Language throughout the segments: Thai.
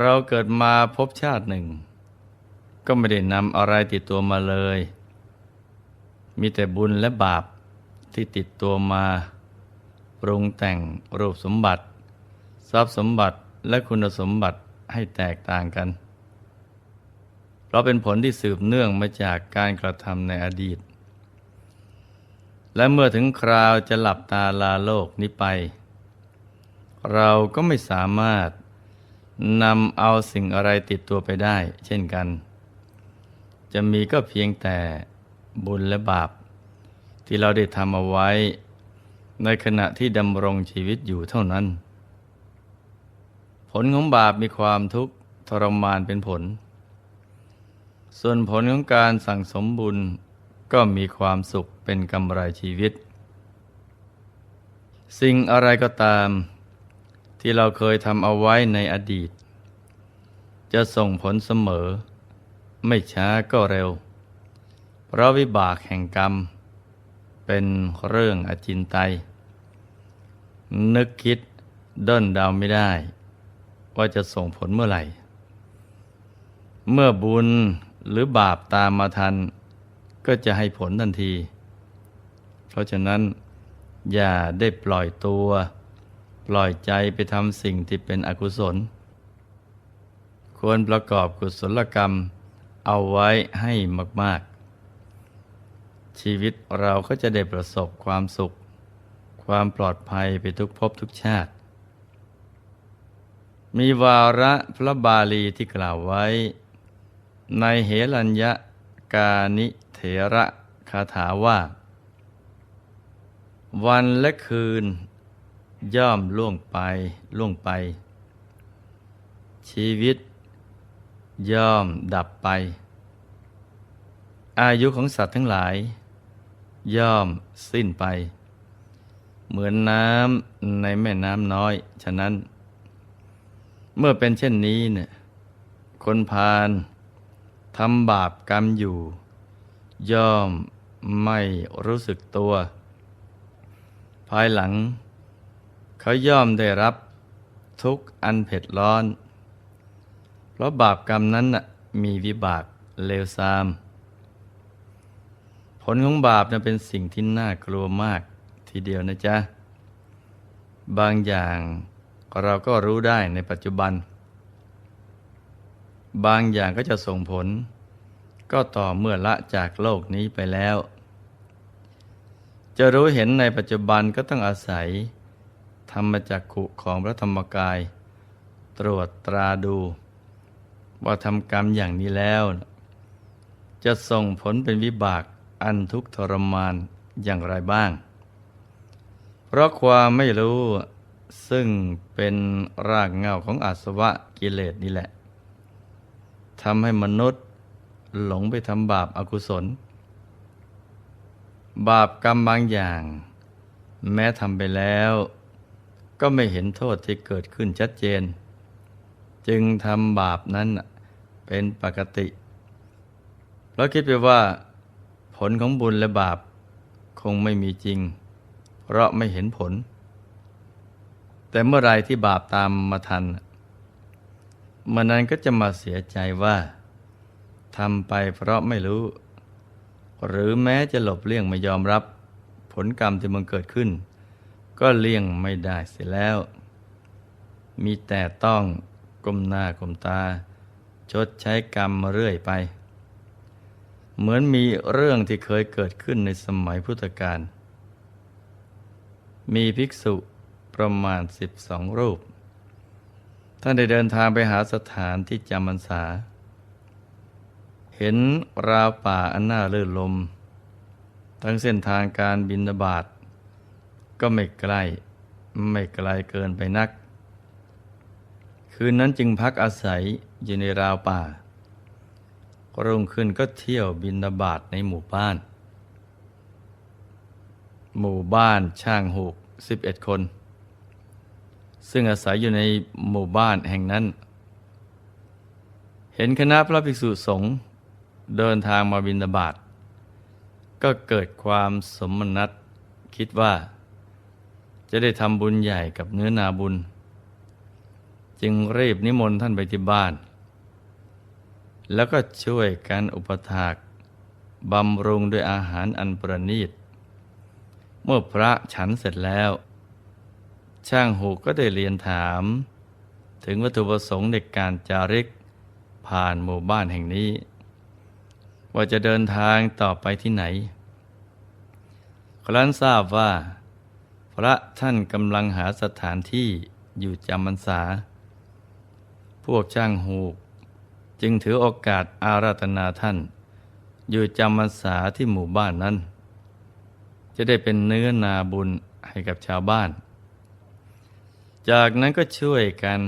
เราเกิดมาพบชาติหนึ่ง ก็ไม่ได้นำอะไรติดตัวมาเลย มีแต่บุญและบาปที่ติดตัวมา ปรุงแต่งรูปสมบัติ ทรัพย์สมบัติและคุณสมบัติให้แตกต่างกัน เพราะเป็นผลที่สืบเนื่องมาจากการกระทำในอดีต และเมื่อถึงคราวจะหลับตาลาโลกนี้ไป เราก็ไม่สามารถ นำเอาสิ่งอะไรติดตัวไปได้ เช่นกัน จะมีก็เพียงแต่บุญและบาป ที่เราได้ทำเอาไว้ ในขณะที่ดำรงชีวิตอยู่เท่านั้น ผลของบาปมีความทุกข์ทรมานเป็นผล ส่วนผลของการสั่งสมบุญก็มีความสุขเป็นกำไรชีวิต สิ่งอะไรก็ตาม ที่เราเคยทำเอาไว้ในอดีต จะส่งผลเสมอ ไม่ช้าก็เร็ว เพราะวิบากแห่งกรรม เป็นเรื่องอจินไตย นึกคิดด้นเดาไม่ได้ ว่าจะส่งผลเมื่อไหร่ เมื่อบุญหรือบาปตามมาทัน ก็จะให้ผลทันที เพราะฉะนั้นอย่าได้ปล่อยตัว ปล่อยใจไปทำสิ่งที่เป็นอกุศล ควรประกอบกุศลกรรมเอาไว้ให้มาก ๆ ชีวิตเราก็จะได้ประสบความสุข ความปลอดภัยไปทุกภพทุกชาติ มีวาระพระบาลีที่กล่าวไว้ ในเหรัญญกานิเถระคาถาว่า วันและคืน ย่อมล่วงไปล่วงไป ชีวิต ย่อมดับไป อายุของสัตว์ทั้งหลาย ย่อมสิ้นไป เหมือนน้ำในแม่น้ำน้อย ฉะนั้น เมื่อเป็นเช่นนี้เนี่ยคนพาลทำบาปกรรมอยู่ ย่อมไม่รู้สึกตัว ภายหลัง เขาย่อมได้รับทุกข์อันเผ็ดร้อน เพราะบาปกรรมนั้นน่ะมีวิบากเลวทราม ผลของบาปนะเป็นสิ่งที่น่ากลัวมากทีเดียวนะจ๊ะ บางอย่างเราก็รู้ได้ในปัจจุบัน บางอย่างก็จะส่งผล ก็ต่อเมื่อละจากโลกนี้ไปแล้ว จะรู้เห็นในปัจจุบันก็ต้องอาศัย ธรรมจักขุของพระธรรมกาย ตรวจตราดู ว่าทำกรรมอย่างนี้แล้ว จะส่งผลเป็นวิบากอันทุกทรมานอย่างไรบ้าง เพราะความไม่รู้ซึ่งเป็นรากเหงาของอาสวะกิเลสนี่แหละทำให้มนุษย์หลงไปทำบาปอากุศล บาปกรรมบางอย่าง แม้ทำไปแล้ว ก็ไม่เห็นโทษที่เกิดขึ้นชัดเจน จึงทำบาปนั้นเป็นปกติเราคิดไปว่า ผลของบุญและบาปคงไม่มีจริง เพราะไม่เห็นผล แต่เมื่อไรที่บาปตามมาทันเมื่อนั้นก็จะมาเสียใจว่าทำไปเพราะไม่รู้ หรือแม้จะหลบเลี่ยงไม่ยอมรับผลกรรมที่มันเกิดขึ้น ก็เลี่ยงไม่ได้เสียแล้ว มีแต่ต้องก้มหน้าก้มตา ชดใช้กรรมมาเรื่อยไป เหมือนมีเรื่องที่เคยเกิดขึ้นในสมัยพุทธกาลมีภิกษุประมาณสิบสองรูป ท่านได้เดินทางไปหาสถานที่จำพรรษา เห็นราวป่าอันน่าลื่นลม ทั้งเส้นทางการบินบาต ก็ไม่ใกล้ไม่ไกลเกินไปนัก คืนนั้นจึงพักอาศัยอยู่ในราวป่ารุ่งขึ้นก็เที่ยวบินบาตในหมู่บ้าน หมู่บ้านช่างหูกสิบเอ็ดคน ซึ่งอาศัยอยู่ในหมู่บ้านแห่งนั้น เห็นคณะพระภิกษุสงฆ์เดินทางมาบินบาตก็เกิดความสมนัตคิดว่า จะได้ทำบุญใหญ่กับเนื้อนาบุญ จึงรีบนิมนต์ท่านไปที่บ้าน แล้วก็ช่วยกันอุปถากบำรุงด้วยอาหารอันประณีต เมื่อพระฉันเสร็จแล้ว ช่างหูก็ได้เรียนถาม ถึงวัตถุประสงค์ในการจาริกผ่านหมู่บ้านแห่งนี้ ว่าจะเดินทางต่อไปที่ไหนครั้นทราบว่า พระท่านกำลังหาสถานที่อยู่จำพรรษา พวกช่างหูก จึงถือโอกาสอาราธนาท่าน อยู่จำพรรษาที่หมู่บ้านนั้น จะได้เป็นเนื้อนาบุญให้กับชาวบ้าน จากนั้นก็ช่วยกัน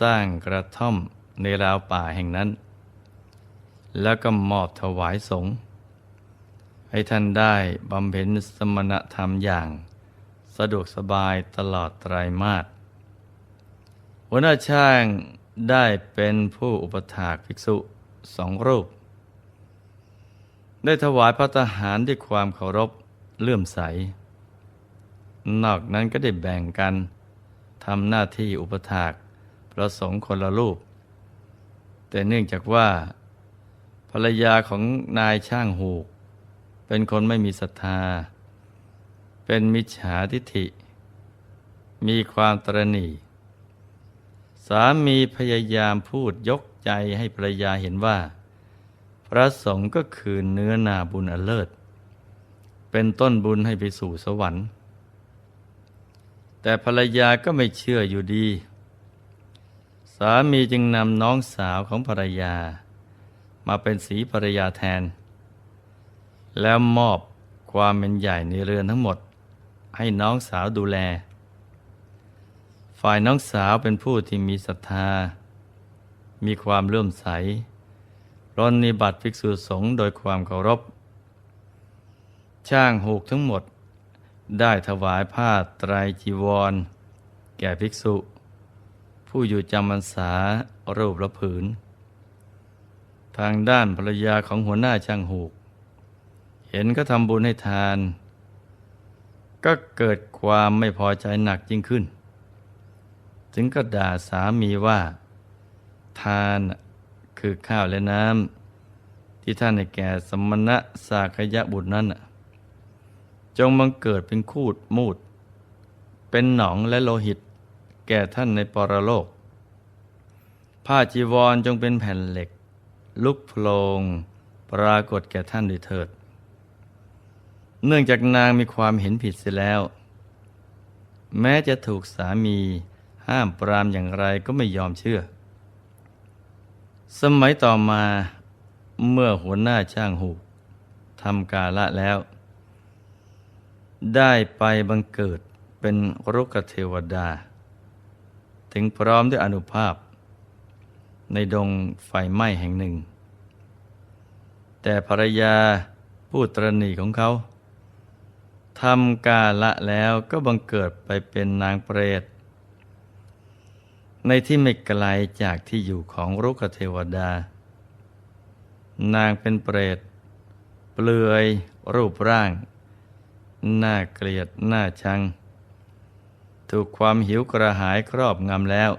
สร้างกระท่อมในราวป่าแห่งนั้น แล้วก็มอบถวายสงฆ์ให้ท่านได้บำเพ็ญสมณธรรมอย่าง สะดวกสบายตลอดไตรมาสหัวหน้าช่างได้เป็นผู้อุปถากภิกษุสองรูป ได้ถวายพระทหารด้วยความเคารพเลื่อมใส นอกนั้นก็ได้แบ่งกันทำหน้าที่อุปถากประสงค์คนละรูป แต่เนื่องจากว่า ภรรยาของนายช่างหูก เป็นคนไม่มีศรัทธา เป็นมิจฉาทิฐิ มีความตรณีสามีพยายามพูดยกใจให้ภรรยาเห็นว่า พระสงฆ์ก็คือเนื้อนาบุญอันเลิศ เป็นต้นบุญให้ไปสู่สวรรค์ แต่ภรรยาก็ไม่เชื่ออยู่ดี สามีจึงนำน้องสาวของภรรยา มาเป็นสีภรรยาแทน แล้วมอบความเป็นใหญ่ในเรือนทั้งหมด ให้น้องสาวดูแล ฝ่ายน้องสาวเป็นผู้ที่มีศรัทธา มีความเลื่อมใสรนนิบัติภิกษุสงฆ์โดยความเคารพ ช่างหูกทั้งหมด ได้ถวายผ้าไตรจีวร แก่ภิกษุ ผู้อยู่จำพรรษารูปละผืน ทางด้านภรรยาของหัวหน้าช่างหูก เห็นก็ทำบุญให้ทาน ก็เกิดความไม่พอใจหนักยิ่งขึ้น จึงก็ด่าสามีว่า ทานคือข้าวและน้ำที่ท่านให้แก่สมณะสากยะบุตรนั้นจงบังเกิดเป็นคูดมูด เป็นหนองและโลหิต แก่ท่านในปรโลก ผ้าจีวรจงเป็นแผ่นเหล็ก ลุกโพลงปรากฏแก่ท่านด้วยเถิด เนื่องจากนางมีความเห็นผิดเสียแล้ว แม้จะถูกสามีห้ามปรามอย่างไรก็ไม่ยอมเชื่อ สมัยต่อมาเมื่อหัวหน้าช่างหูทำกาละแล้ว ได้ไปบังเกิดเป็นรุกเทวดา ถึงพร้อมด้วยอนุภาพ ในดงไฟไหม้แห่งหนึ่ง แต่ภรรยาผู้ตรณีของเขา ทำกาละแล้วก็บังเกิดไปเป็นนางเปรต ในที่ไม่ไกลจากที่อยู่ของรุกเทวดา นางเป็นเปรต เปลือยรูปร่าง น่าเกลียดน่าชัง ถูกความหิวกระหายครอบงำแล้ว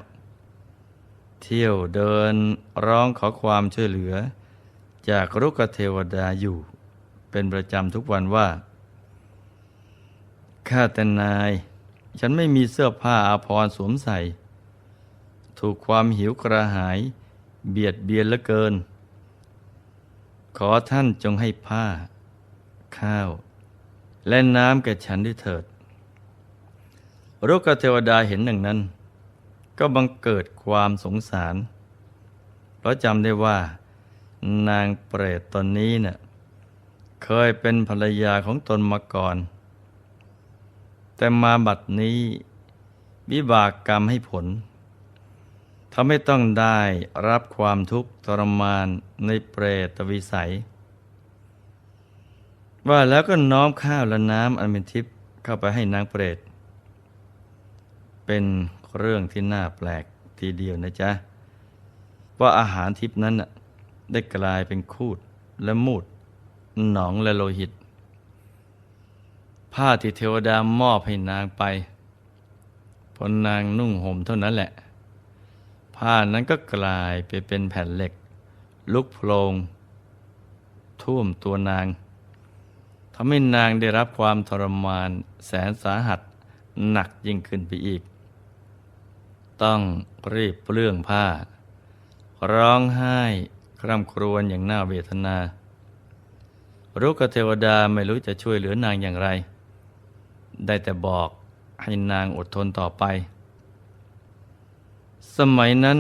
เที่ยวเดินร้องขอความช่วยเหลือ จากรุกเทวดาอยู่ เป็นประจำทุกวันว่า ข้าแต่นาย ฉันไม่มีเสื้อผ้าอาภรณ์สวมใส่ ถูกความหิวกระหาย เบียดเบียนเหลือเกิน ขอท่านจงให้ผ้า ข้าว และน้ำแก่ฉันด้วยเถิดรุกเทวดาเห็นหนึ่งนั้น ก็บังเกิดความสงสาร เพราะจำได้ว่า นางเปรตตนนี้เนะ่ะเคยเป็นภรรยาของตนมาก่อน แต่มาบัดนี้ วิบากกรรมให้ผลทำให้ต้องได้รับความทุกข์ทรมานในเปรตวิสัย ว่าแล้วก็น้อมข้าวและน้ำอันเป็นทิพย์เข้าไปให้นางเปรต เป็นเรื่องที่น่าแปลกทีเดียวนะจ๊ะ ว่าอาหารทิพย์นั้นได้กลายเป็นคูดและมูด หนองและโลหิต ผ้าที่เทวดามอบให้นางไปพอนางนุ่งห่มเท่านั้นแหละ ผ้านั้นก็กลายไปเป็นแผ่นเหล็ก ลุกโพลงท่วมตัวนางทำให้นางได้รับความทรมานแสนสาหัสหนักยิ่งขึ้นไปอีก ต้องรีบเปลื้องผ้า ร้องไห้คร่ำครวญอย่างน่าเวทนา รุกเทวดาไม่รู้จะช่วยเหลือนางอย่างไร ได้แต่บอกให้นางอดทนต่อไป สมัยนั้น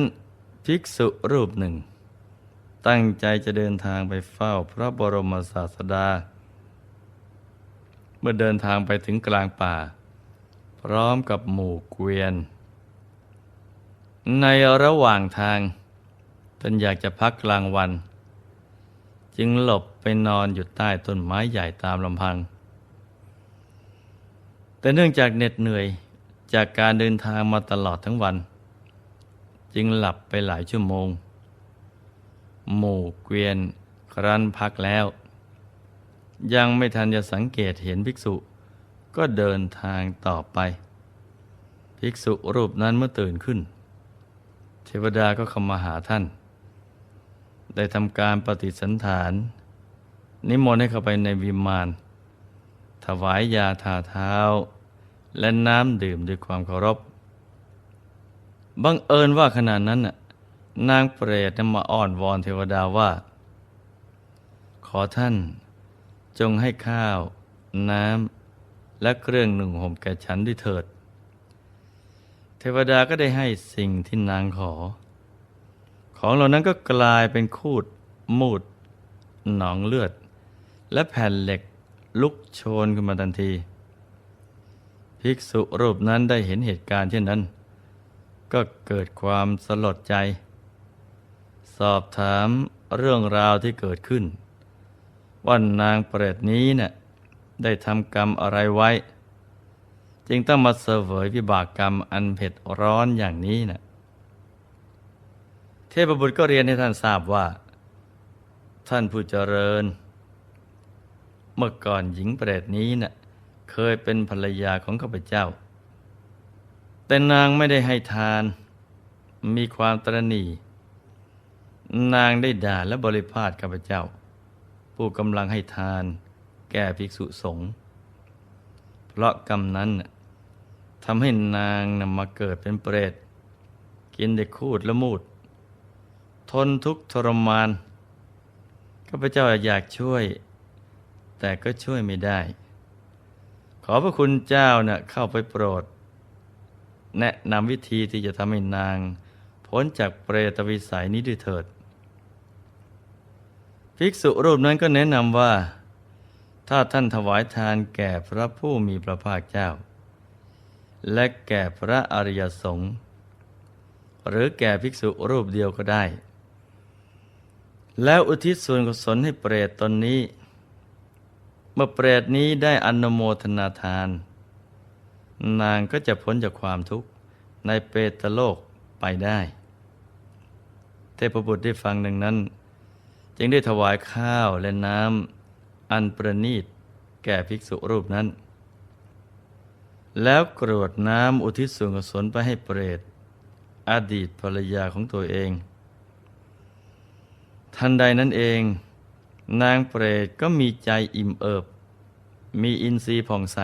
ภิกษุรูปหนึ่ง ตั้งใจจะเดินทางไปเฝ้าพระบรมศาสดา เมื่อเดินทางไปถึงกลางป่า พร้อมกับหมู่เกวียน ในระหว่างทางตนอยากจะพักกลางวัน จึงหลบไปนอนอยู่ใต้ต้นไม้ใหญ่ตามลำพัง แต่เนื่องจากเหน็ดเหนื่อยจากการเดินทางมาตลอดทั้งวัน จึงหลับไปหลายชั่วโมง หมู่เกวียนครั้นพักแล้ว ยังไม่ทันจะสังเกตเห็นภิกษุ ก็เดินทางต่อไป ภิกษุรูปนั้นเมื่อตื่นขึ้น เทวดาก็เข้ามาหาท่าน ได้ทำการปฏิสันฐาน นิมนต์ให้เข้าไปในวิมาน ถวายยาทาเท้า และน้ำดื่มด้วยความเคารพ บังเอิญว่าขณะนั้นน่ะนางเปรตมาอ้อนวอนเทวดาว่า ขอท่านจงให้ข้าว น้ำ และเครื่องหนึ่งห่มแก่ฉันด้วยเถิด เทวดาก็ได้ให้สิ่งที่นางขอ ของเหล่านั้นก็กลายเป็นคูด มูด หนองเลือด และแผ่นเหล็ก ลุกโชนขึ้นมาทันที ภิกษุรูปนั้นได้เห็นเหตุการณ์เช่นนั้น ก็เกิดความสลดใจ สอบถามเรื่องราวที่เกิดขึ้น ว่านางเปรตนี้เนะ่ยได้ทำกรรมอะไรไว้ จึงต้องมาเสวยวิบากกรรมอันเผ็ดร้อนอย่างนี้นะเทพบุตรก็เรียนให้ท่านทราบว่า ท่านผู้เจริญ เมื่อก่อนหญิงเปรตนี้นะ่ะเคยเป็นภรรยาของข้าพเจ้า แต่นางไม่ได้ให้ทาน มีความตรณีนางได้ด่าและบริพาทข้าพเจ้า ผู้กำลังให้ทาน แก่ภิกษุสงฆ์เพราะกรรมนั้นทำให้นางนำมาเกิดเป็นเปรต กินได้คูดและมูด ทนทุกข์ทรมานข้าพเจ้าอยากช่วย แต่ก็ช่วยไม่ได้ ขอพระคุณเจ้าเนะ่ะเข้าไปโปรด แนะนำวิธีที่จะทำให้นาง พ้นจากเปรตวิสัยนี้ด้วยเถิด ภิกษุรูปนั้นก็แนะนำว่า ถ้าท่านถวายทานแก่พระผู้มีพระภาคเจ้า และแก่พระอริยสงฆ์หรือแก่ภิกษุรูปเดียวก็ได้ แล้วอุทิศส่วนกุศลให้เปรตตนนี้ เมื่อเปรตนี้ได้อนโมทนาทาน นางก็จะพ้นจากความทุกข์ในเปตโลกไปได้ เทพบุตรได้ฟังหนึ่งนั้น จึงได้ถวายข้าวและน้ำอันประณีตแก่ภิกษุรูปนั้น แล้วกรวดน้ำอุทิศส่วนกุศลไปให้เปรต อดีตภรรยาของตัวเอง ทันใดนั้นเอง นางเปรตก็มีใจอิ่มเอิบ มีอินทรีย์ผ่องใส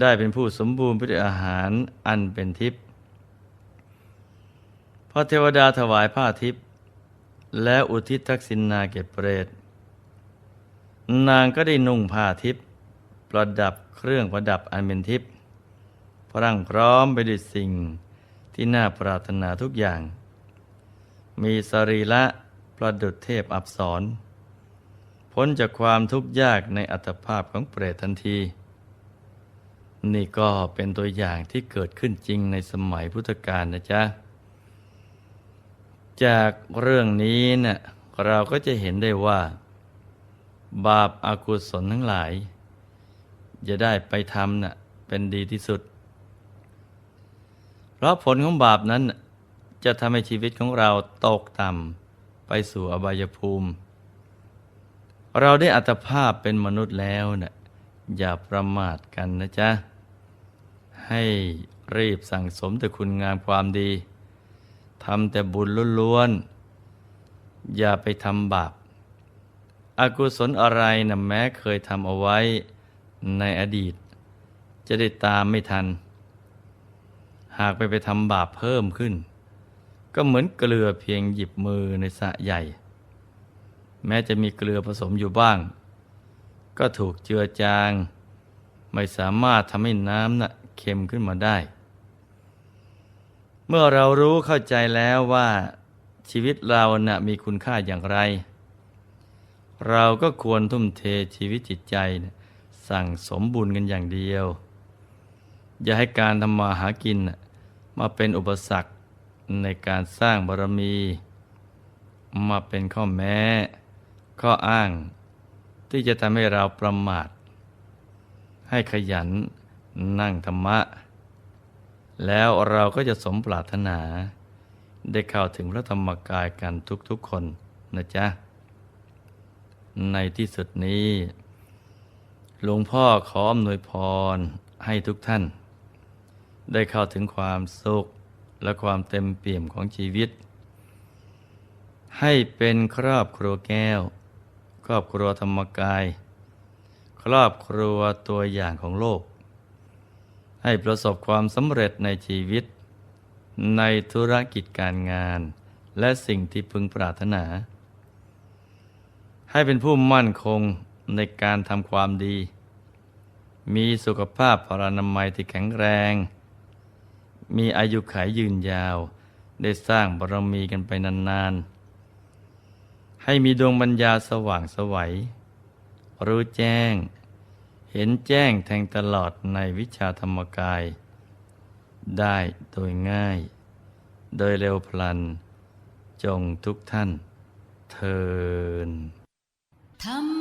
ได้เป็นผู้สมบูรณ์ไปด้วยอาหารอันเป็นทิพย์พอเทวดาถวายผ้าทิพย์แล้วอุทิศทักษิณนาเก็บเปรต นางก็ได้นุ่งผ้าทิพย์ประดับเครื่องประดับอันเป็นทิพย์พรั่งพร้อมไปด้วยสิ่งที่น่าปรารถนาทุกอย่าง มีสรีระ ประดุจเทพอับสรพ้นจากความทุกข์ยากในอัตภาพของเปรตทันที นี่ก็เป็นตัวอย่างที่เกิดขึ้นจริงในสมัยพุทธกาลนะจ๊ะ จากเรื่องนี้เนะ่ยเราก็จะเห็นได้ว่า บาปอากุศลทั้งหลาย จะได้ไปทำนะ่ะเป็นดีที่สุด เพราะผลของบาปนั้นจะทำให้ชีวิตของเราตกต่ำ ไปสู่อบายภูมิ เราได้อัตภาพเป็นมนุษย์แล้วนะ่ะอย่าประมาทกันนะจ๊ะ ให้รีบสั่งสมแต่คุณงามความดีทำแต่บุญล้วนๆ อย่าไปทำบาปอากุศลอะไรนะแม้เคยทำเอาไว้ในอดีต จะได้ตามไม่ทัน หากไปไปทำบาปเพิ่มขึ้น ก็เหมือนเกลือเพียงหยิบมือในสะใหญ่ แม้จะมีเกลือผสมอยู่บ้าง ก็ถูกเจือจาง ไม่สามารถทำให้น้ำน่ะเค็มขึ้นมาได้ เมื่อเรารู้เข้าใจแล้วว่าชีวิตเราน่ะมีคุณค่าอย่างไร เราก็ควรทุ่มเทชีวิตจิตใจนี่ยสั่งสมบุญกันอย่างเดียว อย่าให้การทำมาหากินนะมาเป็นอุปสรรค ในการสร้างบารมี มาเป็นข้อแม้ ข้ออ้าง ที่จะทำให้เราประมาท ให้ขยันนั่งธรรมะ แล้วเราก็จะสมปรารถนา ได้เข้าถึงพระธรรมกายกันทุกๆคนนะจ๊ะ ในที่สุดนี้ หลวงพ่อขออำนวยพรให้ทุกท่าน ได้เข้าถึงความสุข และความเต็มเปี่ยมของชีวิต ให้เป็นครอบครัวแก้ว ครอบครัวธรรมกาย ครอบครัวตัวอย่างของโลก ให้ประสบความสำเร็จในชีวิต ในธุรกิจการงาน และสิ่งที่พึงปรารถนา ให้เป็นผู้มั่นคงในการทำความดี มีสุขภาพพลานามัยที่แข็งแรง มีอายุขัยยืนยาว ได้สร้างบารมีกันไปนานๆ ให้มีดวงปัญญาสว่างสวัย รู้แจ้ง เห็นแจ้งแทงตลอดในวิชาธรรมกาย ได้โดยง่าย โดยเร็วพลัน จงทุกท่านเทินธรรม